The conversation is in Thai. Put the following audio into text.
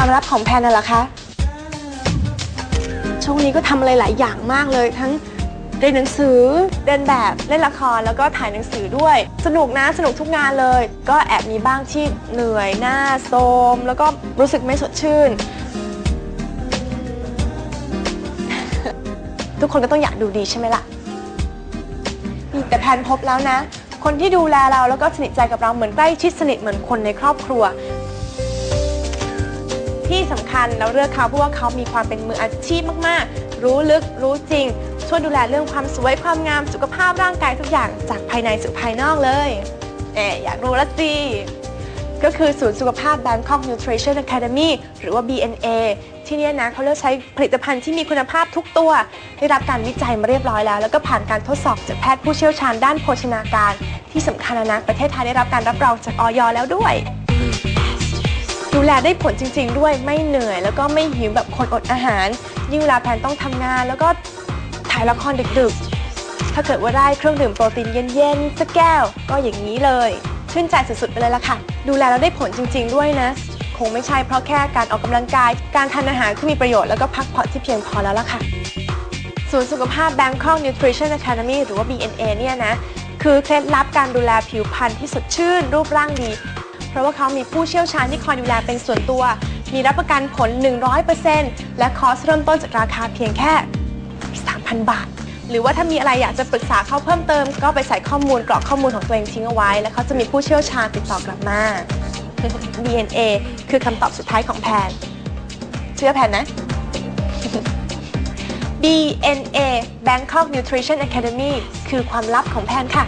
ความลับของแพนน่ะเหรอคะ ช่วงนี้ก็ทำอะไรหลายอย่างมากเลย ทั้งเรียนหนังสือเดินแบบเล่นละครแล้วก็ถ่ายหนังสือด้วย สนุกนะสนุกทุกงานเลย ก็แอบมีบ้างที่เหนื่อยหน้าโทรมแล้วก็รู้สึกไม่สดชื่น ทุกคนก็ต้องอยากดูดีใช่ไหมล่ะแต่แพนพบแล้วนะ คนที่ดูแลเราแล้วก็สนิทใจกับเราเหมือนใกล้ชิดสนิทเหมือนคนในครอบครัว สำคัญเราเลือกเขาเพราะว่าเขามีความเป็นมืออาชีพมากๆ รู้ลึกรู้จริง ช่วยดูแลเรื่องความสวยความงามสุขภาพร่างกายทุกอย่างจากภายในสู่ภายนอกเลยแหมอยากรู้ละสิก็คือศูนย์สุขภาพ Bangkok Nutrition Academy หรือว่า BNA ที่นี่นะเขาเลือกใช้ผลิตภัณฑ์ที่มีคุณภาพทุกตัว ได้รับการวิจัยมาเรียบร้อยแล้ว แล้วก็ผ่านการทดสอบจากแพทย์ผู้เชี่ยวชาญด้านโภชนาการ ที่สำคัญนะ ประเทศไทยได้รับการรับรองจากออยแล้วด้วย แลได้ผลจริง ๆ ด้วยไม่เหนื่อย แล้วก็ไม่หิวแบบคนอดอาหาร ยิ่งเวลาแพนต้องทำงาน แล้วก็ถ่ายละครดึกๆ ถ้าเกิดว่าได้เครื่องดื่มโปรตีนเย็นๆสักแก้วก็อย่างนี้เลย ชื่นใจสุดๆไปเลยละค่ะ ดูแลแล้วได้ผลจริง ๆ ด้วยนะ คงไม่ใช่เพราะแค่การออกกำลังกาย การทานอาหารที่มีประโยชน์แล้วก็พักผ่อนที่เพียงพอแล้วล่ะค่ะศูนย์สุขภาพ Bangkok Nutrition Academy หรือว่า BNA เนี่ยนะ คือเคล็ดลับการดูแลผิวพรรณที่สดชื่น รูปร่างดี ราะว่าเขามีผู้เชี่ยวชาญที่คอยดูแลเป็นส่วนตัว มีรับประกันผล 100%และคอร์สเริ่มต้นจากราคาเพียงแค่ 3,000 บาท หรือว่าถ้ามีอะไรอยากจะปรึกษาเขาเพิ่มเติม ก็ไปใส่ข้อมูลกรอกข้อมูลของตัวเองทิ้งเอาไว้ แล้วเขาจะมีผู้เชี่ยวชาญติดต่อกลับมา DNA คือคำตอบสุดท้ายของแพนเชื่อแพนนะ BNA Bangkok Nutrition Academy คือความลับของแพนค่ะ